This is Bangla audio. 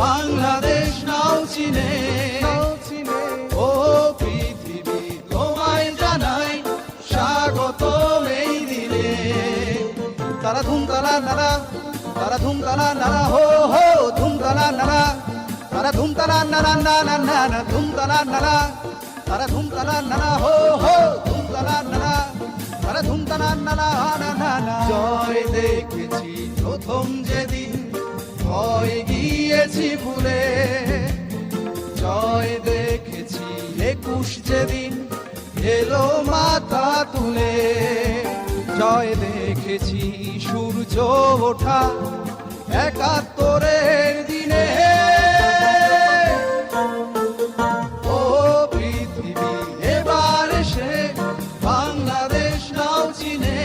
বাংলাদেশ নাও চিনে। ও পৃথিবী তোমায় জানাই স্বাগত এই দিনে। তারা ধুম তারা নারা তারা ধুম তারা নারা হো হো ধুম তারা নারা তারা ধুম তারা নারা না না না না ধুম তারা নারা তারা ধুম তারা নারা হো হো ধুম তারা নারা তারা ধুম তারা নারা না না না। জয় দেখেছি প্রথম যেদিন। ভয় মানুষ যেদিন এলো মাথা তুলে, জয় দেখেছি সূর্য ওঠা একাত্তরের দিনে। ও পৃথিবী, এবার সে বাংলাদেশ, নাও চিনে।